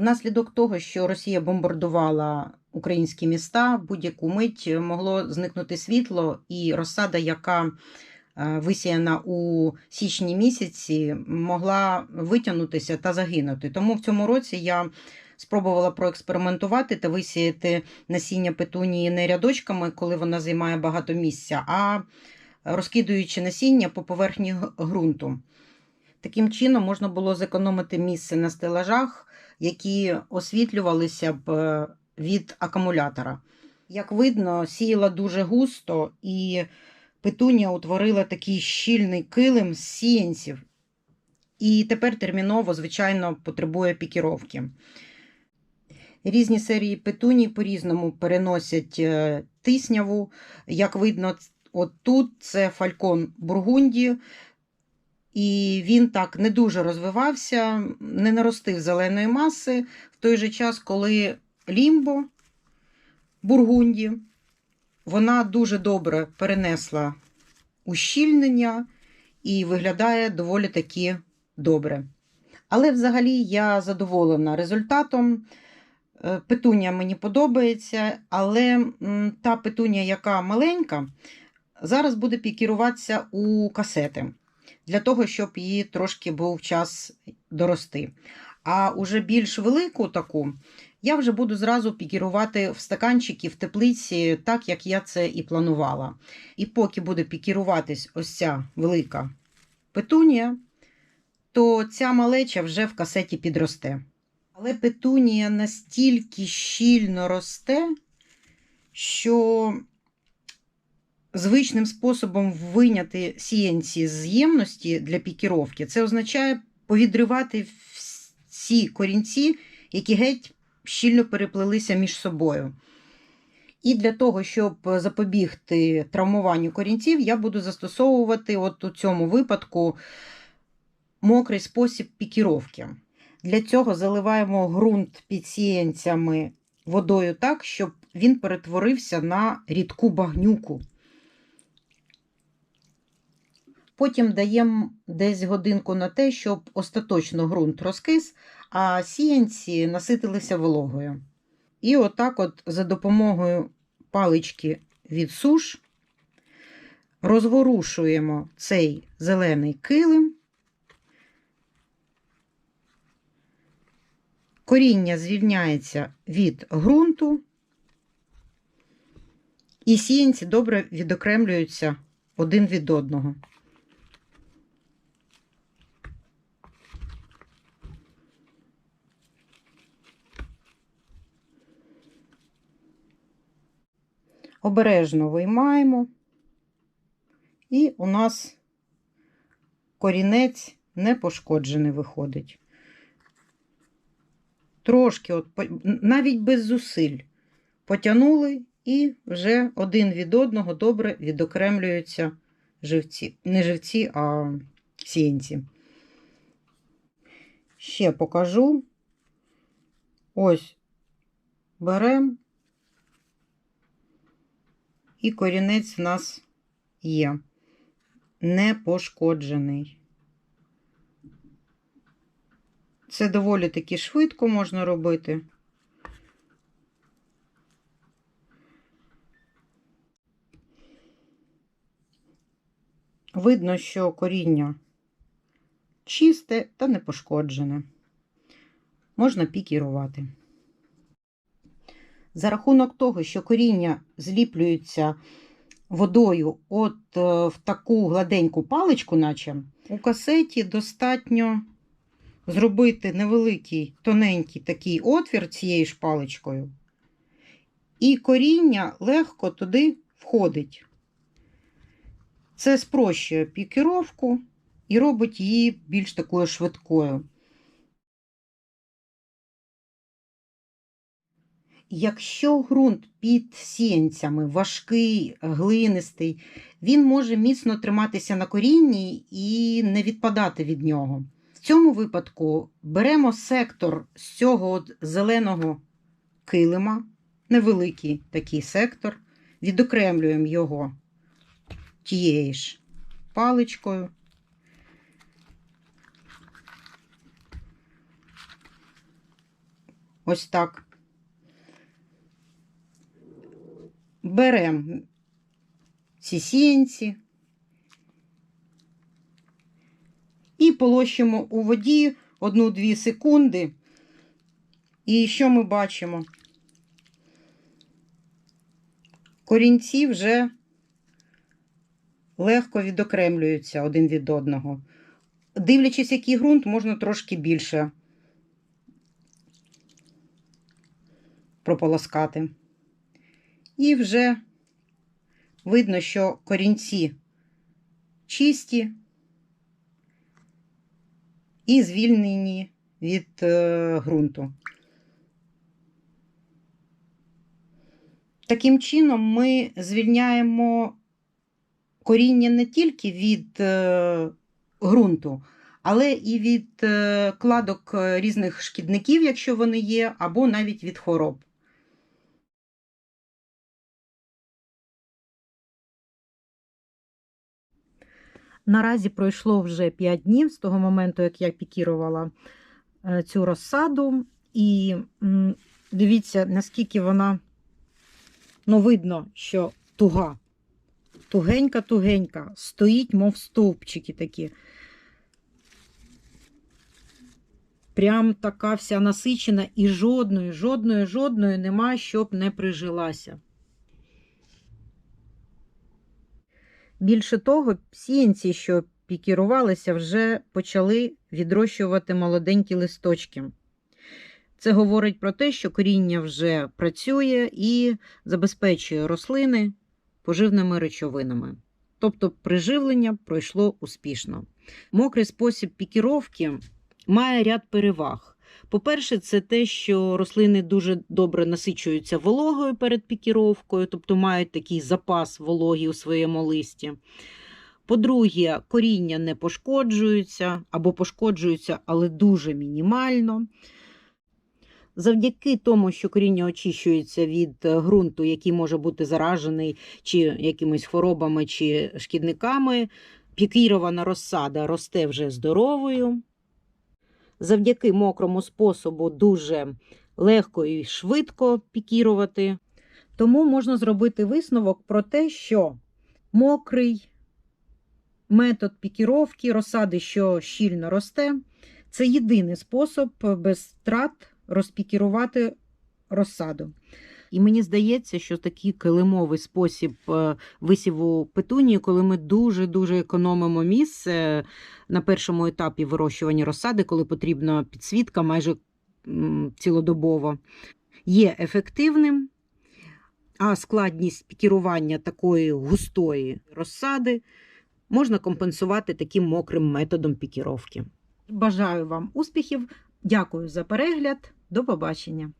Внаслідок того, що Росія бомбардувала українські міста, будь-яку мить могло зникнути світло, і розсада, яка е, висіяна у січні місяці, могла витягнутися та загинути. Тому в цьому році я спробувала проекспериментувати та висіяти насіння петунії не рядочками, коли вона займає багато місця, а розкидуючи насіння по поверхні ґрунту. Таким чином можна було зекономити місце на стелажах, які освітлювалися б е, від акумулятора. Як видно, сіяла дуже густо, і петунія утворила такий щільний килим з сіянців. І тепер терміново, звичайно, потребує пікіровки. Різні серії петуній по-різному переносять е, тисняву. Як видно, от тут це фалькон Бургунді, і він так не дуже розвивався, не наростив зеленої маси в той же час, коли Лімбо Бургунді, вона дуже добре перенесла ущільнення і виглядає доволі таки добре. Але взагалі я задоволена результатом. Е, Петунія мені подобається, але та петунія, яка маленька, зараз буде пікіруватися у касети для того, щоб її трошки був час дорости. А уже більш велику таку я вже буду зразу пікірувати в стаканчики в теплиці, так як я це і планувала. І поки буде пікіруватись ось ця велика петунія, то ця малеча вже в касеті підросте. Але петунія настільки щільно росте, що звичним способом виняти сіянці з ємності для пікіровки, це означає повідривати всі корінці, які геть щільно переплелися між собою. І для того, щоб запобігти травмуванню корінців, я буду застосовувати от у цьому випадку мокрий спосіб пікіровки. Для цього заливаємо ґрунт під сіянцями водою так, щоб він перетворився на рідку багнюку. Потім даємо десь годинку на те, щоб остаточно ґрунт розкис, а сіянці наситилися вологою. І отак, от за допомогою палички від суш, розворушуємо цей зелений килим. Коріння звільняється від ґрунту, і сіянці добре відокремлюються один від одного. Обережно виймаємо, і у нас корінець не пошкоджений виходить. Трошки, от, навіть без зусиль, потягнули і вже один від одного добре відокремлюються живці. Не живці, а сіянці. Ще покажу. Ось беремо і корінець в нас є не пошкоджений. Це доволі таки швидко можна робити. Видно, що коріння чисте та не пошкоджене. Можна пікірувати. За рахунок того, що коріння зліплюється водою от е, в таку гладеньку паличку, наче у касеті достатньо зробити невеликий тоненький такий отвір цією ж паличкою, і коріння легко туди входить. Це спрощує пікіровку і робить її більш такою швидкою. Якщо ґрунт під сіянцями важкий, глинистий, він може міцно триматися на корінні і не відпадати від нього. В цьому випадку беремо сектор з цього от зеленого килима, невеликий такий сектор, відокремлюємо його тією ж паличкою. ось так. Беремо ці сіянці і полощимо у воді 1-2 секунди. І що ми бачимо? Корінці вже легко відокремлюються один від одного. Дивлячись, який ґрунт, можна трошки більше прополоскати. І вже видно, що корінці чисті і звільнені від е, ґрунту. Таким чином ми звільняємо коріння не тільки від е, ґрунту, але і від е, кладок різних шкідників, якщо вони є, або навіть від хвороб. Наразі пройшло вже 5 днів з того моменту, як я пікірувала е, цю розсаду. І дивіться, наскільки вона ну, видно, що туга. Тугенька-тугенька, стоїть, мов стовпчики такі. Прям така вся насичена, і жодної, жодної, жодної нема, щоб не прижилася. Більше того, сіянці, що пікірувалися, вже почали відрощувати молоденькі листочки. Це говорить про те, що коріння вже працює і забезпечує рослини поживними речовинами. Тобто приживлення пройшло успішно. Мокрий спосіб пікіровки має ряд переваг. По-перше, це те, що рослини дуже добре насичуються вологою перед пікіровкою, тобто мають такий запас вологі у своєму листі. По-друге, коріння не пошкоджуються або пошкоджуються, але дуже мінімально. Завдяки тому, що коріння очищується від е, ґрунту, який може бути заражений чи якимись хворобами чи шкідниками, пікірована розсада росте вже здоровою. Завдяки мокрому способу дуже легко і швидко пікірувати. Тому можна зробити висновок про те, що мокрий метод пікіровки розсади, що щільно росте, це єдиний спосіб без втрат розпікірувати розсаду. І мені здається, що такий килимовий спосіб е, висіву петунії, коли ми дуже-дуже економимо місце на першому етапі вирощування розсади, коли потрібна підсвітка майже цілодобово, є ефективним, а складність пікірування такої густої розсади можна компенсувати таким мокрим методом пікіровки. Бажаю вам успіхів! Дякую за перегляд. До побачення!